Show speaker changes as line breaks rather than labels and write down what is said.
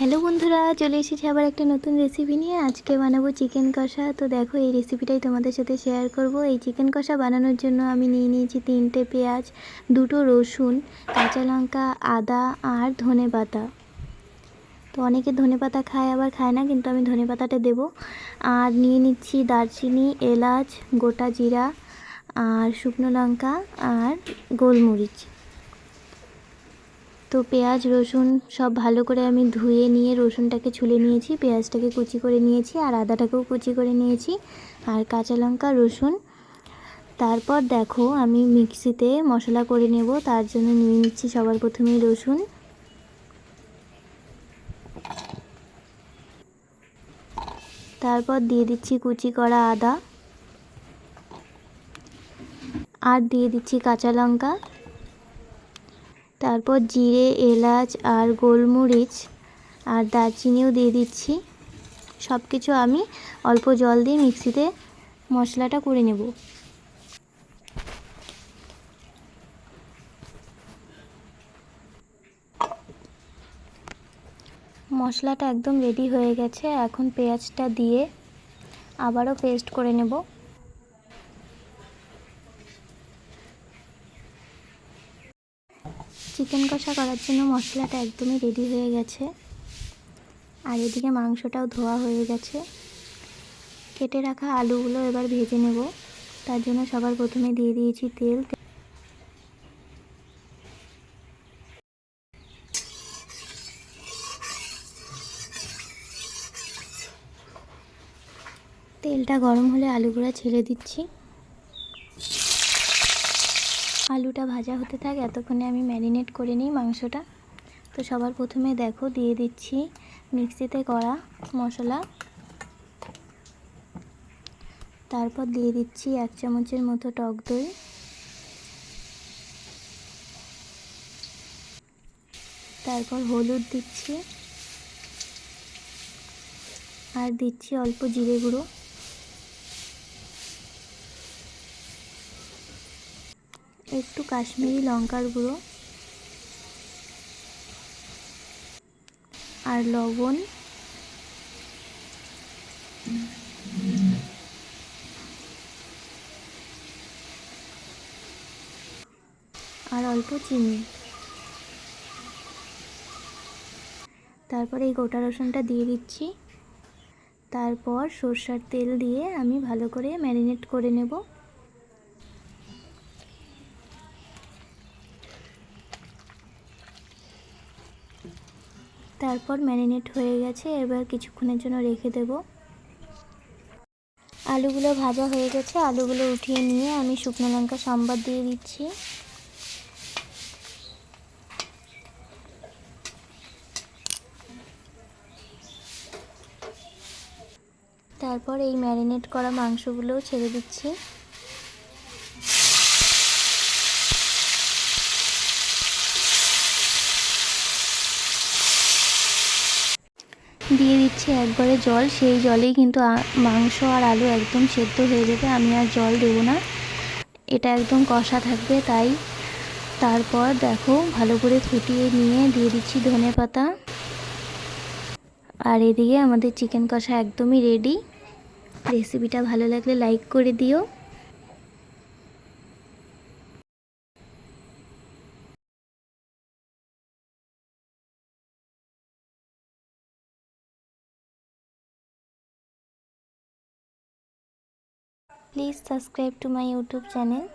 Hello বন্ধুরা, চলে এসেছি আবার একটা নতুন রেসিপি নিয়ে। আজকে বানাবো চিকেন কষা। তো দেখো, এই রেসিপিটাই তোমাদের সাথে শেয়ার করব। এই চিকেন কষা বানানোর জন্য আমি নিয়ে নিয়েছি তিনটে পেঁয়াজ, দুটো রসুন, কাঁচা লঙ্কা, আদা আর ধনে পাতা। তো অনেকে ধনে পাতা খায়, আবার খায় না, কিন্তু আমি ধনে পাতাটা দেবো। আর নিয়ে নিচ্ছি দারচিনি, এলাচ, গোটা জিরা, আর শুকনো লঙ্কা, আর গোলমরিচ। তো পেঁয়াজ, রসুন সব ভালো করে আমি ধুয়ে নিয়ে রসুনটাকে ছুলে নিয়েছি। পেঁয়াজটাকে কুচি করে নিয়েছি আর আদাটাকেও কুচি করে নিয়েছি। আর কাঁচা লঙ্কা, রসুন। তারপর দেখো আমি মিক্সিতে মশলা করে নেব, তার জন্য নিয়ে নিচ্ছি সবার প্রথমেই রসুন। তারপর দিয়ে দিচ্ছি কুচি করা আদা। আর দিয়ে দিচ্ছি কাঁচা লঙ্কা। তারপর জিরে, এলাচ আর গোলমরিচ আর দারচিনিও দিয়ে দিচ্ছি। সব কিছু আমি অল্প জল দিয়ে মিক্সিতে মশলাটা করে নেব। মশলাটা একদম রেডি হয়ে গেছে। এখন পেঁয়াজটা দিয়ে আবারও পেস্ট করে নেব। চিকেন কষা করার জন্য মশলাটা একদমই রেডি হয়ে গেছে। আর এদিকে মাংসটাও ধোয়া হয়ে গেছে। কেটে রাখা আলুগুলো এবার ভেজে নেব। তার জন্য সবার প্রথমে দিয়ে দিয়েছি তেল। তেলটা গরম হলে আলুগুলো ছেড়ে দিচ্ছি। আলুটা ভাজা হতে থাক, এতক্ষণে আমি ম্যারিনেট করে নিই মাংসটা। তো সবার প্রথমে দেখো, দিয়ে দিচ্ছি মিক্সিতে করা মশলা। তারপর দিয়ে দিচ্ছি এক চামচের মতো টক দই। তারপর হলুদ দিচ্ছি। আর দিচ্ছি অল্প জিরে গুঁড়ো। একটু কাশ্মীরি লঙ্কার গুঁড়ো আর লবণ। আর অল্প চিনি। তারপরে এই গোটা রসুনটা দিয়ে দিচ্ছি। তারপর সর্ষার তেল দিয়ে আমি ভালো করে ম্যারিনেট করে নেব। তারপর ম্যারিনেট হয়ে গেছে, এবার কিছুক্ষণের জন্য রেখে দেব। আলুগুলো ভাজা হয়ে গেছে, আলুগুলো উঠিয়ে নিয়ে আমি শুকনো লঙ্কা সম্বাদ দিয়ে দিচ্ছি। তারপর এই ম্যারিনেট করা মাংসগুলোও ছেড়ে দিচ্ছি। দিয়ে দিচ্ছি একবারে জল। সেই জলেই কিন্তু মাংস আর আলু একদম সেদ্ধ হয়ে যাবে। আমি আর জল দেবো না। এটা একদম কষা থাকবে, তাই তারপর দেখো ভালো করে ফুটিয়ে নিয়ে দিয়ে দিচ্ছি ধনে পাতা। আর এদিকে আমাদের চিকেন কষা একদমই রেডি রেসিপিটা ভালো লাগলে লাইক করে দিও। Please subscribe to my youtube channel